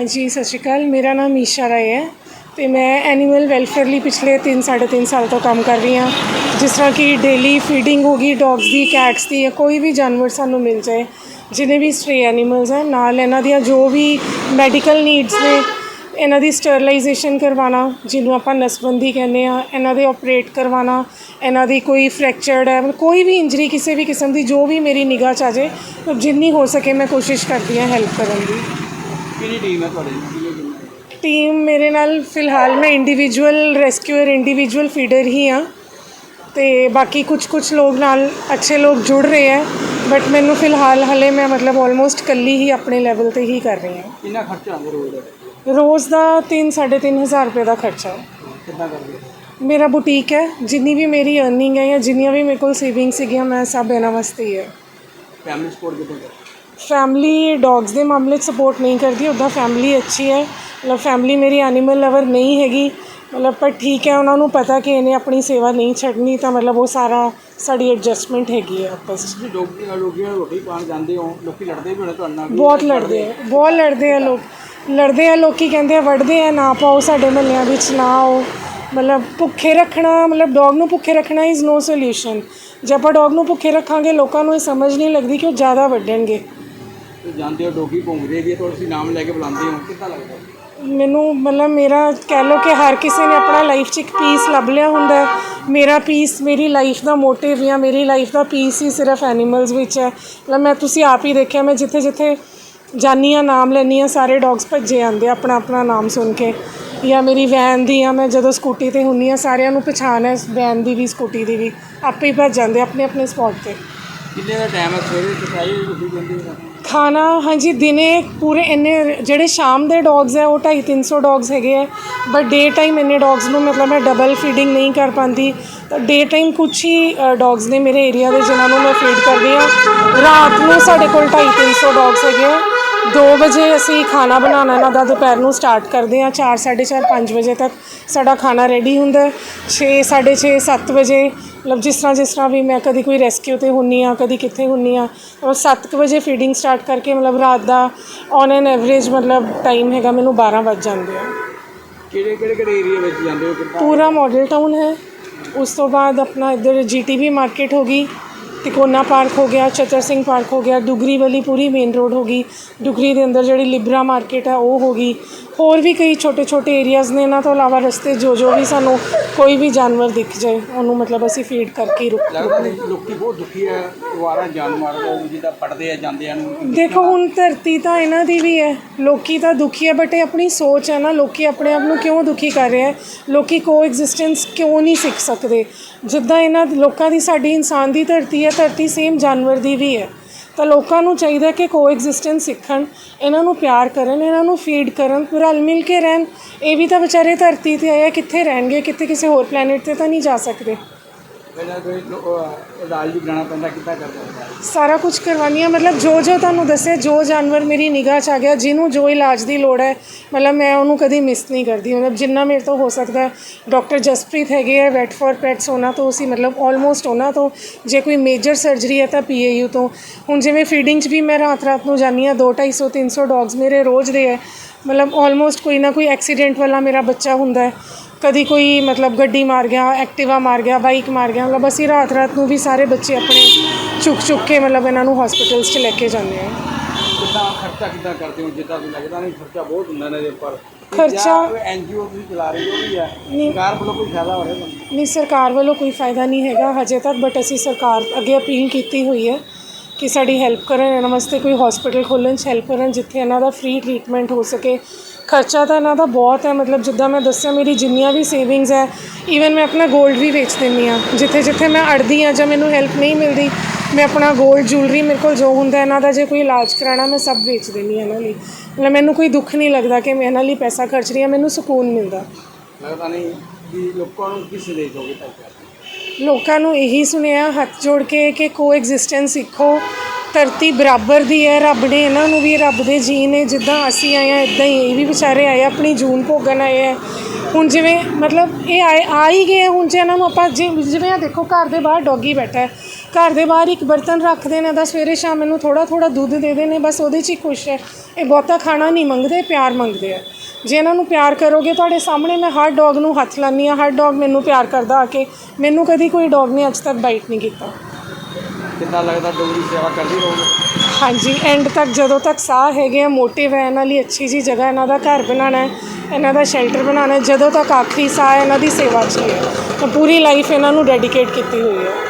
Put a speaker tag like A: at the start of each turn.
A: ਹਾਂਜੀ, ਸਤਿ ਸ਼੍ਰੀ ਅਕਾਲ। ਮੇਰਾ ਨਾਮ ਈਸ਼ਾ ਰਾਏ ਹੈ ਤੇ ਮੈਂ ਐਨੀਮਲ ਵੈਲਫੇਅਰ ਲਈ ਪਿਛਲੇ 3 3.5 ਸਾਲ ਤੋਂ ਕੰਮ ਕਰ ਰਹੀ ਹਾਂ। ਜਿਸ ਤਰ੍ਹਾਂ ਕਿ ਡੇਲੀ ਫੀਡਿੰਗ ਹੋ ਗਈ ਡੌਗਸ ਦੀ ਕੈਟਸ ਦੀ ਜਾਂ ਕੋਈ ਵੀ ਜਾਨਵਰ ਸਾਨੂੰ ਮਿਲ ਜਾਏ, ਜਿਨੇ ਵੀ ਸਟ੍ਰੇ ਐਨੀਮਲਸ ਹੈ, ਨਾਲ ਇਹਨਾਂ ਦੀਆਂ ਜੋ ਵੀ ਮੈਡੀਕਲ ਨੀਡਸ ਨੇ, ਇਹਨਾਂ ਦੀ ਸਟਰਲਾਈਜੇਸ਼ਨ ਕਰਵਾਉਣਾ, ਜਿਹਨੂੰ ਆਪਾਂ ਨਸਬੰਦੀ ਕਹਿੰਦੇ ਆ ਇਹਨਾਂ ਦੇ ਆਪਰੇਟ ਕਰਵਾਉਣਾ, ਇਹਨਾਂ ਦੀ ਕੋਈ ਫ੍ਰੈਕਚਰਡ ਹੈ, ਮਤਲਬ ਕੋਈ ਵੀ ਇੰਜਰੀ ਕਿਸੇ ਵੀ ਕਿਸਮ ਦੀ, ਜੋ ਵੀ ਮੇਰੀ ਨਿਗਾਹ 'ਚ ਆ ਜਾਏ ਜਿੰਨੀ ਹੋ ਸਕੇ ਮੈਂ ਕੋਸ਼ਿਸ਼ ਕਰਦੀ ਹਾਂ ਹੈਲਪ ਕਰਨ ਦੀ।
B: ਕਿਹੜੀ ਟੀਮ ਹੈ ਤੁਹਾਡੇ? ਕਿੰਨੇ ਕਿੰਨੇ
A: ਟੀਮ ਮੇਰੇ ਨਾਲ ਫਿਲਹਾਲ ਮੈਂ ਇੰਡੀਵਿਜੂਅਲ ਰੈਸਕਿਊਅਰ ਇੰਡੀਵਿਜੂਅਲ ਫੀਡਰ ਹੀ ਹਾਂ। ਤੇ ਬਾਕੀ ਕੁਝ ਕੁਝ ਲੋਕ ਨਾਲ ਅੱਛੇ ਲੋਕ ਜੁੜ ਰਹੇ ਹੈ। ਬਟ ਮੈਨੂੰ ਫਿਲਹਾਲ ਹਲੇ ਮੈਂ ਮਤਲਬ ਆਲਮੋਸਟ ਕੱਲੀ ਹੀ ਆਪਣੇ ਲੈਵਲ ਤੇ ਹੀ ਕਰ ਰਹੀ ਹਾਂ।
B: ਕਿੰਨਾ ਖਰਚਾ ਆਉਂਦਾ ਰੋਜ਼ ਦਾ?
A: ਰੋਜ਼ ਦਾ 3 ਹਜ਼ਾਰ ਰੁਪਏ ਦਾ ਖਰਚਾ।
B: ਕਿੰਨਾ ਕਰਦੇ?
A: ਮੇਰਾ ਬੁਟੀਕ ਹੈ। ਜਿੰਨੀ ਵੀ ਮੇਰੀ ਅਰਨਿੰਗ ਹੈ ਜਾਂ ਜਿੰਨੀਆਂ ਵੀ ਮੇਰੇ ਕੋਲ ਸੇਵਿੰਗ ਸੀਗੀਆਂ ਮੈਂ ਸਭ ਇਹਨਾਂ ਵਾਸਤੇ ਹੀ ਹੈ।
B: ਫੈਮਿਲੀ ਸਪੋਰਟ ਕਿੱਦਾਂ ਕਰਦੇ?
A: ਫੈਮਿਲੀ ਡੌਗਸ ਦੇ ਮਾਮਲੇ 'ਚ ਸਪੋਰਟ ਨਹੀਂ ਕਰਦੀ ਉੱਦਾਂ ਫੈਮਿਲੀ ਅੱਛੀ ਹੈ। ਮਤਲਬ ਫੈਮਿਲੀ ਮੇਰੀ ਐਨੀਮਲ ਲਵਰ ਨਹੀਂ ਹੈਗੀ। ਮਤਲਬ ਪਰ ਠੀਕ ਹੈ ਉਹਨਾਂ ਨੂੰ ਪਤਾ ਕਿ ਇਹਨੇ ਆਪਣੀ ਸੇਵਾ ਨਹੀਂ ਛੱਡਣੀ ਤਾਂ ਮਤਲਬ ਉਹ ਸਾਰਾ ਸਾਡੀ ਐਡਜਸਟਮੈਂਟ ਹੈਗੀ ਹੈ ਆਪਸ 'ਚ।
B: ਤੁਸੀਂ ਲੋਕੀ ਲੋਕੀ ਨਾਲ ਰੋਟੀ ਪਾਣ ਜਾਂਦੇ ਹੋ ਲੋਕੀ ਲੜਦੇ ਵੀ ਹੋਣੇ ਤੁਹਾਡੇ ਨਾਲ।
A: ਬਹੁਤ ਲੜਦੇ ਆ ਬਹੁਤ ਲੜਦੇ ਆ ਲੋਕ। ਲੜਦੇ ਆ ਲੋਕੀ ਕਹਿੰਦੇ ਆ ਵੜਦੇ ਆ ਨਾ ਪਾਓ ਸਾਡੇ ਮਹੱਲਿਆਂ ਵਿੱਚ ਨਾ ਆਓ। ਮਤਲਬ ਭੁੱਖੇ ਰੱਖਣਾ ਮਤਲਬ ਡੌਗ ਨੂੰ ਭੁੱਖੇ ਰੱਖਣਾ ਇਜ਼ ਨੋ ਸੋਲੂਸ਼ਨ ਜੇ ਆਪਾਂ ਡੌਗ ਨੂੰ ਭੁੱਖੇ ਰੱਖਾਂਗੇ ਲੋਕਾਂ ਨੂੰ ਇਹ ਸਮਝ ਨਹੀਂ ਲੱਗਦੀ ਕਿ ਉਹ ਜ਼ਿਆਦਾ ਵੱਢਣਗੇ।
B: ਤੇ ਜਾਂਦੇ ਹੋ ਡੋਗੀ ਭੌਂਕਦੇ ਵੀ ਆ, ਤੁਸੀਂ ਨਾਮ ਲੈ ਕੇ ਬੁਲਾਉਂਦੇ ਹੋ ਕਿੱਦਾਂ ਲੱਗਦਾ?
A: ਮੈਨੂੰ ਮਤਲਬ ਮੇਰਾ ਕਹਿ ਲਓ ਕਿ ਹਰ ਕਿਸੇ ਨੇ ਆਪਣਾ ਲਾਈਫ 'ਚ ਇੱਕ ਪੀਸ ਲੱਭ ਲਿਆ ਹੁੰਦਾ ਹੈ। ਮੇਰਾ ਪੀਸ ਮੇਰੀ ਲਾਈਫ ਦਾ ਮੋਟਿਵ ਜਾਂ ਮੇਰੀ ਲਾਈਫ ਦਾ ਪੀਸ ਹੀ ਸਿਰਫ ਐਨੀਮਲਸ ਵਿੱਚ ਹੈ। ਮਤਲਬ ਮੈਂ ਤੁਸੀਂ ਆਪ ਹੀ ਦੇਖਿਆ ਮੈਂ ਜਿੱਥੇ ਜਿੱਥੇ ਜਾਨੀ ਆ ਨਾਮ ਲੈਂਦੀ ਹਾਂ ਸਾਰੇ ਡੌਗਸ ਭੱਜੇ ਆਉਂਦੇ ਆ ਆਪਣਾ ਆਪਣਾ ਨਾਮ ਸੁਣ ਕੇ। ਜਾਂ ਮੇਰੀ ਵੈਨ ਦੀ ਆ ਮੈਂ ਜਦੋਂ ਸਕੂਟੀ ਤੇ ਹੁੰਨੀ ਆ ਸਾਰਿਆਂ ਨੂੰ ਪਛਾਣ ਹੈ ਵੈਨ ਦੀ ਵੀ ਸਕੂਟੀ ਦੀ ਵੀ। ਆਪੇ ਹੀ ਭੱਜ ਜਾਂਦੇ ਆਪਣੇ ਆਪਣੇ ਸਪੌਟ ਤੇ।
B: ਕਿੰਨੇ ਦਾ ਟਾਈਮ ਹੈ ਸਵੇਰੇ? ਸਫ਼ਾਈ ਤੁਸੀਂ ਜਾਂਦੇ ਹੋ?
A: ਖਾਣਾ, ਹਾਂਜੀ, ਦਿਨੇ ਪੂਰੇ ਇੰਨੇ, ਜਿਹੜੇ ਸ਼ਾਮ ਦੇ ਡੌਗਸ ਹੈ, ਉਹ 250 300 ਡੌਗਸ ਹੈਗੇ ਹੈ ਬਟ ਡੇ ਟਾਈਮ ਇੰਨੇ ਡੌਗਸ ਨੂੰ ਮਤਲਬ ਮੈਂ ਡਬਲ ਫੀਡਿੰਗ ਨਹੀਂ ਕਰ ਪਾਉਂਦੀ। ਤਾਂ ਡੇ ਟਾਈਮ ਕੁਝ ਹੀ ਡੌਗਸ ਨੇ ਮੇਰੇ ਏਰੀਆ ਦੇ, ਜਿਨ੍ਹਾਂ ਨੂੰ ਮੈਂ ਫੀਡ ਕਰਦੀ ਹਾਂ। ਰਾਤ ਨੂੰ ਸਾਡੇ ਕੋਲ 250 300 ਡੌਗਸ ਹੈਗੇ ਆ 2 ਵਜੇ ਅਸੀਂ ਖਾਣਾ ਬਣਾਉਣਾ ਇਹਨਾਂ ਦਾ ਦੁਪਹਿਰ ਨੂੰ ਸਟਾਰਟ ਕਰਦੇ ਹਾਂ 4 4:30 5 ਵਜੇ ਤੱਕ ਸਾਡਾ ਖਾਣਾ ਰੈਡੀ ਹੁੰਦਾ 6 6:30 7 ਵਜੇ ਮਤਲਬ ਜਿਸ ਤਰ੍ਹਾਂ ਜਿਸ ਤਰ੍ਹਾਂ ਵੀ ਮੈਂ ਕਦੀ ਕੋਈ ਰੈਸਕਿਊ ਤੇ ਹੁੰਨੀ ਆ ਕਦੀ ਕਿੱਥੇ ਹੁੰਨੀ ਆ ਔਰ 7 ਵਜੇ ਫੀਡਿੰਗ ਸਟਾਰਟ ਕਰਕੇ ਮਤਲਬ ਰਾਤ ਦਾ ਔਨ ਐਨ ਐਵਰੇਜ ਮਤਲਬ ਟਾਈਮ ਹੈਗਾ ਮੈਨੂੰ 12 ਵੱਜ ਜਾਂਦੇ ਆ।
B: ਕਿਹੜੇ ਕਿਹੜੇ ਕਿਹੜੇ ਏਰੀਆ ਵਿੱਚ ਜਾਂਦੇ ਹੋ?
A: ਪੂਰਾ ਮਾਡਲ ਟਾਊਨ ਹੈ। ਉਸ ਤੋਂ ਬਾਅਦ ਆਪਣਾ ਇੱਧਰ ਜੀਟੀਵੀ ਮਾਰਕੀਟ ਹੋ ਗਈ। ਤਿਕੋਨਾ ਪਾਰਕ ਹੋ ਗਿਆ ਚਤਰ ਸਿੰਘ ਪਾਰਕ ਹੋ ਗਿਆ, ਡੁਗਰੀ ਵਾਲੀ ਪੂਰੀ ਮੇਨ ਰੋਡ ਹੋ ਗਈ। ਡੁਗਰੀ ਦੇ ਅੰਦਰ ਜਿਹੜੀ ਲਿਬਰਾ ਮਾਰਕੀਟ ਹੈ, ਉਹ ਹੋ ਗਈ। ਹੋਰ ਵੀ ਕਈ ਛੋਟੇ ਛੋਟੇ ਏਰੀਆਜ਼ ਨੇ ਇਹਨਾਂ ਤੋਂ ਇਲਾਵਾ ਰਸਤੇ ਜੋ ਜੋ ਵੀ ਸਾਨੂੰ ਕੋਈ ਵੀ ਜਾਨਵਰ ਦਿਖ ਜਾਏ ਉਹਨੂੰ ਮਤਲਬ ਅਸੀਂ ਫੀਡ ਕਰਕੇ ਹੀ ਰੁਕ
B: ਲੱਗਦਾ ਨਹੀਂ ਲੋਕੀ ਬਹੁਤ ਦੁਖੀ ਹੈ ਦੁਆਰਾ ਜਾਨ ਮਾਰਦੇ ਜਿੱਦਾਂ ਪੜਦੇ ਆ ਜਾਂਦੇ ਆ ਨੂੰ
A: ਦੇਖੋ ਹੁਣ ਧਰਤੀ ਤਾਂ ਇਹਨਾਂ ਦੀ ਵੀ ਹੈ। ਲੋਕੀ ਤਾਂ ਦੁਖੀ ਹੈ ਬਟ ਇਹ ਆਪਣੀ ਸੋਚ ਹੈ ਨਾ ਲੋਕੀ ਆਪਣੇ ਆਪ ਨੂੰ ਕਿਉਂ ਦੁਖੀ ਕਰ ਰਹੇ ਹੈ? ਲੋਕੀ ਕੋ ਐਗਜ਼ਿਸਟੈਂਸ ਕਿਉਂ ਨਹੀਂ ਸਿੱਖ ਸਕਦੇ? ਜਿੱਦਾਂ ਇਹਨਾਂ ਲੋਕਾਂ ਦੀ ਸਾਡੀ ਇਨਸਾਨ ਦੀ ਧਰਤੀ ਹੈ ਧਰਤੀ ਸੇਮ ਜਾਨਵਰ ਦੀ ਵੀ ਹੈ। ਤਾਂ ਲੋਕਾਂ ਨੂੰ ਚਾਹੀਦਾ ਕਿ ਕੋਐਗਜਿਸਟੈਂਸ ਸਿੱਖਣ, ਇਹਨਾਂ ਨੂੰ ਪਿਆਰ ਕਰਨ, ਇਹਨਾਂ ਨੂੰ ਫੀਡ ਕਰਨ, ਰਲ ਮਿਲ ਕੇ ਰਹਿਣ। ਇਹ ਵੀ ਤਾਂ ਵਿਚਾਰੇ ਧਰਤੀ ਤੇ ਆਏ ਆ, ਕਿੱਥੇ ਰਹਿਣਗੇ, ਕਿੱਥੇ ਕਿਸੇ ਹੋਰ ਪਲੈਨਟ ਤੇ ਤਾਂ ਨਹੀਂ ਜਾ ਸਕਦੇ।
B: ਪਹਿਲਾਂ ਕੋਈ ਲੋ- ਅਹ ਇਲਾਜ ਵੀ ਕਰਾਉਣਾ ਪੈਂਦਾ, ਕਿੱਦਾਂ ਕਰਦਾ ਹੁੰਦਾ?
A: ਸਾਰਾ ਕੁਝ ਕਰਵਾਉਂਦੀ ਹਾਂ। ਮਤਲਬ ਜੋ ਜੋ ਤੁਹਾਨੂੰ ਦੱਸਿਆ, ਜੋ ਜਾਨਵਰ ਮੇਰੀ ਨਿਗਾਹ 'ਚ ਆ ਗਿਆ, ਜਿਹਨੂੰ ਜੋ ਇਲਾਜ ਦੀ ਲੋੜ ਹੈ, ਮਤਲਬ ਮੈਂ ਉਹਨੂੰ ਕਦੀ ਮਿਸ ਨਹੀਂ ਕਰਦੀ। ਮਤਲਬ ਜਿੰਨਾ ਮੇਰੇ ਤੋਂ ਹੋ ਸਕਦਾ, ਡਾਕਟਰ ਜਸਪ੍ਰੀਤ ਹੈਗੇ ਹੈ ਵੈਟ ਫॉर ਪੈਟਸ ਉਹਨਾਂ ਤੋਂ ਅਸੀਂ ਮਤਲਬ ਆਲਮੋਸਟ ਉਹਨਾਂ ਤੋਂ, ਜੇ ਕੋਈ ਮੇਜਰ ਸਰਜਰੀ ਹੈ ਤਾਂ ਪੀਏਯੂ ਤੋਂ। ਹੁਣ ਜਿਵੇਂ ਫੀਡਿੰਗ 'ਚ ਵੀ ਮੈਂ ਰਾਤ ਰਾਤ ਨੂੰ ਜਾਂਦੀ ਹਾਂ 2 250 300 ਡੌਗਸ ਮੇਰੇ ਰੋਜ਼ ਦੇ ਹੈ। ਮਤਲਬ ਆਲਮੋਸਟ ਕੋਈ ਨਾ ਕੋਈ ਐਕਸੀਡੈਂਟ ਵਾਲਾ ਮੇਰਾ ਬੱਚਾ ਹੁੰਦਾ ਹੈ। ਕਦੀ ਕੋਈ ਮਤਲਬ ਗੱਡੀ ਮਾਰ ਗਿਆ ਐਕਟਿਵਾ ਮਾਰ ਗਿਆ ਬਾਈਕ ਮਾਰ ਗਿਆ ਮਤਲਬ ਅਸੀਂ ਰਾਤ ਰਾਤ ਨੂੰ ਵੀ ਸਾਰੇ ਬੱਚੇ ਆਪਣੇ ਚੁੱਕ ਚੁੱਕ ਕੇ ਮਤਲਬ ਇਹਨਾਂ ਨੂੰ ਹਸਪੀਟਲਸ 'ਚ ਲੈ ਕੇ ਜਾਂਦੇ ਆ
B: ਖਰਚਾ ਕਿੱਦਾਂ ਕਰਦੇ ਹੋ? ਜਿੱਦਾਂ ਵੀ ਲੱਗਦਾ ਨਹੀਂ ਖਰਚਾ ਬਹੁਤ ਹੁੰਦਾ ਦੇ ਉੱਪਰ।
A: ਖਰਚਾ-
B: ਐਨਜੀਓ ਤੁਸੀਂ ਚਲਾ ਰਹੇ ਹੋ ਵੀ ਹੈ। ਸਰਕਾਰ ਵੱਲੋਂ ਕੋਈ ਫਾਇਦਾ ਹੋ ਰਿਹਾ ਤੁਹਾਨੂੰ?
A: ਨਹੀਂ ਸਰਕਾਰ ਵੱਲੋਂ ਕੋਈ ਫਾਇਦਾ ਨਹੀਂ ਹੈਗਾ ਹਜੇ ਤੱਕ ਬਟ ਅਸੀਂ ਸਰਕਾਰ ਅੱਗੇ ਅਪੀਲ ਕੀਤੀ ਹੋਈ ਹੈ ਕਿ ਸਾਡੀ ਹੈਲਪ ਕਰਨ ਇਹਨਾਂ ਵਾਸਤੇ ਕੋਈ ਹਸਪੀਟਲ ਖੋਲ੍ਹਣ 'ਚ ਹੈਲਪ ਕਰਨ ਜਿੱਥੇ ਇਹਨਾਂ ਦਾ ਫ੍ਰੀ ਟ੍ਰੀਟਮੈਂਟ ਹੋ ਸਕੇ। ਖਰਚਾ ਤਾਂ ਇਹਨਾਂ ਦਾ ਬਹੁਤ ਹੈ ਮਤਲਬ ਜਿੱਦਾਂ ਮੈਂ ਦੱਸਿਆ ਮੇਰੀ ਜਿੰਨੀਆਂ ਵੀ ਸੇਵਿੰਗਸ ਹੈ ਈਵਨ ਮੈਂ ਆਪਣਾ 골ਡ ਵੀ ਵੇਚ ਦਿੰਦੀ ਹਾਂ। ਜਿੱਥੇ ਜਿੱਥੇ ਮੈਂ ਅੜਦੀ ਹਾਂ ਜਾਂ ਮੈਨੂੰ ਹੈਲਪ ਨਹੀਂ ਮਿਲਦੀ ਮੈਂ ਆਪਣਾ 골ਡ ਜੁਐਲਰੀ ਮੇਰੇ ਕੋਲ ਜੋ ਹੁੰਦਾ ਇਹਨਾਂ ਦਾ ਜੇ ਕੋਈ ਇਲਾਜ ਕਰਾਉਣਾ ਮੈਂ ਸਭ ਵੇਚ ਦਿੰਦੀ ਹਾਂ ਇਹਨਾਂ ਲਈ। ਮਤਲਬ ਮੈਨੂੰ ਕੋਈ ਦੁੱਖ ਨਹੀਂ ਲੱਗਦਾ ਕਿ ਮੈਂ ਇਹਨਾਂ ਲਈ ਪੈਸਾ ਖਰਚ ਰਹੀ ਹਾਂ ਮੈਨੂੰ ਸਕੂਨ ਮਿਲਦਾ।
B: ਲੱਗਦਾ ਨਹੀਂ ਕਿ ਲੋਕਾਂ ਨੂੰ ਕਿਸ ਦੇ ਦੋਗੇ ਤਾਂ
A: ਲੋਕਾਂ ਨੂੰ ਇਹੀ ਸੁਨੇਹਾ ਹੱਥ ਜੋੜ ਕੇ ਕਿ ਕੋ ਐਗਜ਼ਿਸਟੈਂਸ ਸਿੱਖੋ ਧਰਤੀ ਬਰਾਬਰ ਦੀ ਹੈ ਰੱਬ ਨੇ ਇਹਨਾਂ ਨੂੰ ਵੀ ਰੱਬ ਦੇ ਜੀ ਨੇ ਜਿੱਦਾਂ ਅਸੀਂ ਆਏ ਆ ਇਦਾਂ ਹੀ ਇਹ ਵੀ ਵਿਚਾਰੇ ਆਏ ਆ, ਆਪਣੀ ਜੂਨ ਭੋਗਣ ਆਏ ਆ। ਹੁਣ ਜਿਵੇਂ ਮਤਲਬ ਇਹ ਆਏ ਆ ਹੀ ਗਏ ਆ, ਹੁਣ ਜੇ ਇਹਨਾਂ ਨੂੰ ਆਪਾਂ ਜਿ- ਜਿਵੇਂ ਆ ਦੇਖੋ ਘਰ ਦੇ ਬਾਹਰ ਡੌਗੀ ਬੈਠਾ ਹੈ। ਘਰ ਦੇ ਬਾਹਰ ਇੱਕ ਬਰਤਨ ਰੱਖਦੇ ਨੇ ਦਾ ਸਵੇਰੇ ਸ਼ਾਮ ਮੈਨੂੰ ਥੋੜਾ ਥੋੜਾ ਦੁੱਧ ਦੇ ਦੇਣੇ ਬਸ ਉਹਦੇ 'ਚ ਹੀ ਖੁਸ਼ ਹੈ। ਇਹ ਬਹੁਤਾ ਖਾਣਾ ਨਹੀਂ ਮੰਗਦੇ ਪਿਆਰ ਮੰਗਦੇ ਆ। ਜੇ ਇਹਨਾਂ ਨੂੰ ਪਿਆਰ ਕਰੋਗੇ ਤੁਹਾਡੇ ਸਾਹਮਣੇ ਮੈਂ ਹਰ ਡੌਗ ਨੂੰ ਹੱਥ ਲਾਉਂਦੀ ਹਾਂ ਹਰ ਡੌਗ ਮੈਨੂੰ ਪਿਆਰ ਕਰਦਾ ਆ ਕੇ ਮੈਨੂੰ ਕਦੀ ਕੋਈ ਡੌਗ ਨੇ ਅੱਜ ਤੱਕ ਬਾਈਟ ਨਹੀਂ ਕੀਤਾ।
B: ਕਿੱਦਾਂ ਲੱਗਦਾ ਡੋਗਰੀ ਸੇਵਾ ਕਰਦੀ ਰਹੋਗੇ?
A: ਹਾਂਜੀ ਐਂਡ ਤੱਕ ਜਦੋਂ ਤੱਕ ਸਾਹ ਹੈਗੇ ਆ ਮੋਟਿਵ ਹੈ, ਇਹਨਾਂ ਲਈ ਅੱਛੀ ਜੀ ਜਗ੍ਹਾ ਇਹਨਾਂ ਦਾ ਘਰ ਬਣਾਉਣਾ ਹੈ, ਇਹਨਾਂ ਦਾ ਸ਼ੈਲਟਰ ਬਣਾਉਣਾ ਹੈ, ਜਦੋਂ ਤੱਕ ਆਖਰੀ ਸਾਹ ਹੈ ਇਹਨਾਂ ਦੀ ਸੇਵਾ 'ਚ ਹੀ ਹੈ, ਤਾਂ ਪੂਰੀ ਲਾਈਫ ਇਹਨਾਂ ਨੂੰ ਡੈਡੀਕੇਟ ਕੀਤੀ ਹੋਈ ਹੈ।